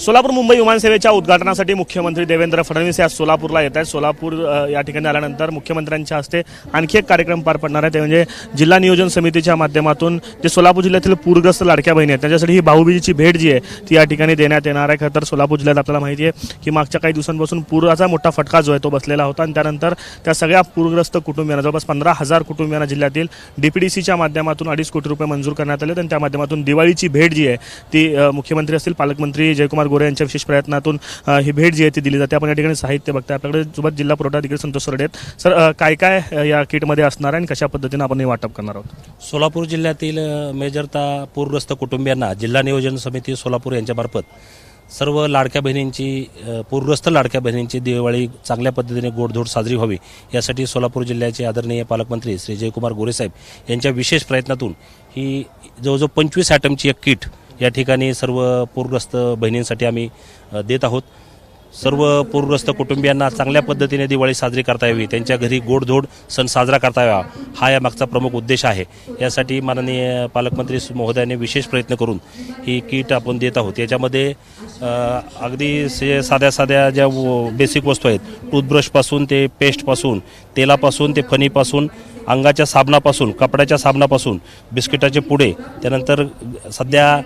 सोलापूर मुंबई विमानसेवेच्या उद्घाटनासाठी मुख्यमंत्री देवेंद्र फडणवीस या सोलापूरला येत आहेत. सोलापूर या ठिकाणी आल्यानंतर मुख्यमंत्र्यांच्या हस्ते आणखी एक कार्यक्रम पार पडणार आहे. ते म्हणजे जिल्हा नियोजन समितीच्या माध्यमातून जे सोलापूर जिल्ह्यातील पूरग्रस्त लाडक्या बहिणी आहेत त्याच्यासाठी ही भाऊबीजीची भेट जी आहे ती या ठिकाणी देण्यात येणार आहे. खरं तर सोलापूर जिल्ह्यात आपल्याला माहिती आहे की मागच्या काही दिवसांपासून पुराचा मोठा फटका जो आहे तो बसलेला होता आणि त्यानंतर त्या सगळ्या पूरग्रस्त कुटुंबियांना जवळपास पंधरा हजार कुटुंबियांना जिल्ह्यातील डीपीडीसीच्या माध्यमातून अडीच कोटी रुपये मंजूर करण्यात आले. आणि त्या माध्यमातून दिवाळीची भेट जी आहे ती मुख्यमंत्री असतील पालकमंत्री जयकुमार गोरे यांच्या विशेष प्रयत्नातून ही भेट जी आहे ती दिली जाते. आपण या ठिकाणी साहित्य बघता आपल्याकडे सोबत जिल्हा पुरवठा अधिकारी संतोष सरडे आहेत. सर काय काय या किटमध्ये असणार आहे आणि कशा पद्धतीने आपण हे वाटप करणार आहोत? सोलापूर जिल्ह्यातील मेजरता पूरग्रस्त कुटुंबियांना जिल्हा नियोजन समिती सोलापूर यांच्यामार्फत सर्व लाडक्या बहिणींची पूरग्रस्त लाडक्या बहिणींची दिवाळी चांगल्या पद्धतीने गोडधोड साजरी व्हावी. यासाठी सोलापूर जिल्ह्याचे आदरणीय पालकमंत्री श्री जयकुमार गोरेसाहेब यांच्या विशेष प्रयत्नातून ही जवळजवळ पंचवीस ॲटमची एक किट या ठिकाणी सर्व पूरग्रस्त बहिणींसाठी आम्ही देत आहोत. सर्व पूरग्रस्त कुटुंबियांना चांगल्या पद्धतीने दिवाळी साजरी करता यावी त्यांच्या घरी गोडधोड सण साजरा करता यावा हा या मागचा प्रमुख उद्देश आहे. यासाठी माननीय पालकमंत्री महोदयाने विशेष प्रयत्न करून ही किट आपण देत आहोत. याच्यामध्ये अगदी से साध्या साध्या ज्या बेसिक वस्तू आहेत टूथब्रशपासून ते पेस्टपासून तेलापासून ते फणीपासून अंगाच्या साबणापासून कपड्याच्या साबणापासून बिस्किटाचे पुडे त्यानंतर सध्या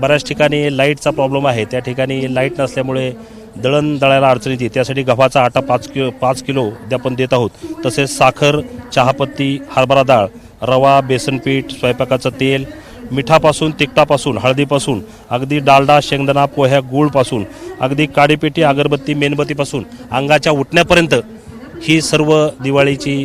बऱ्याच ठिकाणी लाईटचा प्रॉब्लेम आहे. त्या ठिकाणी लाइट नसल्यामुळे दळण दळायला अडचण येते. त्यासाठी गव्हाचा आटा पाच किलो पाच किलो ते आपण देत आहोत. तसेच साखर चहापत्ती हरभरा डाळ रवा बेसनपीठ स्वयंपाकाचं तेल मिठापासून तिखटापासून हळदीपासून अगदी डालडा शेंगदाणा पोह्या गूळपासून अगदी काडीपेटी अगरबत्ती मेणबत्तीपासून अंगाच्या उठण्यापर्यंत ही सर्व दिवाळीची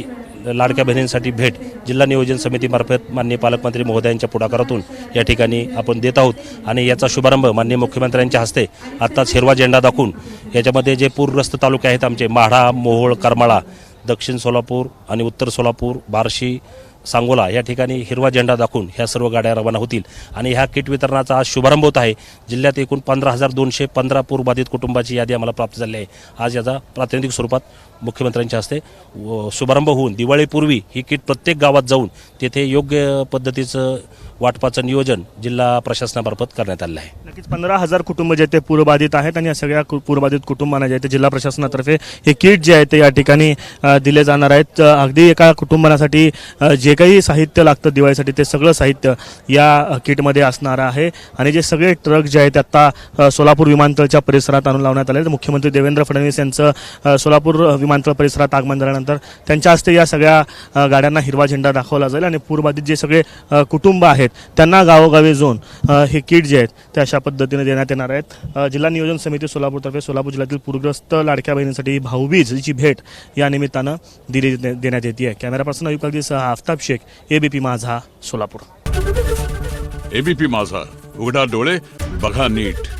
लाडक्या बहिणींसाठी भेट जिल्हा नियोजन समितीमार्फत माननीय पालकमंत्री महोदयांच्या पुढाकारातून या ठिकाणी आपण देत आहोत. आणि याचा शुभारंभ माननीय मुख्यमंत्र्यांच्या हस्ते आत्ताच हिरवा झेंडा दाखवून याच्यामध्ये जे पूरग्रस्त तालुके आहेत आमचे माढा मोहोळ करमाळा दक्षिण सोलापूर आणि उत्तर सोलापूर बार्शी सांगोला या ठिकाणी हिरवा झेंडा दाखवून ह्या सर्व गाड्या रवाना होतील. आणि ह्या किट वितरणाचा आज शुभारंभ होत आहे. जिल्ह्यात एकूण पंधरा हजार दोनशे पंधरा पूरबाधित कुटुंबाची यादी आम्हाला प्राप्त झाली आहे. आज याचा प्रातिनिधिक स्वरूपात मुख्यमंत्र्यांच्या हस्ते व शुभारंभ होऊन दिवाळीपूर्वी ही किट प्रत्येक गावात जाऊन तेथे योग्य पद्धतीचं वाटपाचं नियोजन जिल्हा प्रशासनामार्फत करण्यात आलं आहे. नक्कीच पंधरा हजार कुटुंब जे ते पूरबाधित आहेत आणि या सगळ्या कु- पूरबाधित कुटुंबांना जे आहे ते जिल्हा प्रशासनातर्फे हे किट जे आहे ते या ठिकाणी दिले जाणार आहेत. अगदी एका कुटुंबासाठी जे काही साहित्य लागतं दिवाळीसाठी ते सगळं साहित्य या किटमध्ये असणार आहे. आणि जे सगळे ट्रक जे आहेत ते आता सोलापूर विमानतळच्या परिसरात आणून लावण्यात आले मुख्यमंत्री देवेंद्र फडणवीस यांचं सोलापूर विमानतळ परिसरात आगमन झाल्यानंतर त्यांच्या हस्ते या सगळ्या गाड्यांना हिरवा झेंडा दाखवला जाईल. आणि पूरबाधित जे सगळे कुटुंब आहेत त्यांना गावोगावी जाऊन हे किट जे आहेत ते अशा पद्धतीने देण्यात येणार आहेत. जिल्हा नियोजन समिती सोलापूरतर्फे सोलापूर जिल्ह्यातील पूरग्रस्त लाडक्या बहिणींसाठी भाऊबीज भाऊबीजची भेट या निमित्तानं दिली देण्यात येते आहे. Camera person Ayub Aftab Shaikh ABP Majha Solapur. ABP माझा उघडा डोळे बघा नीट.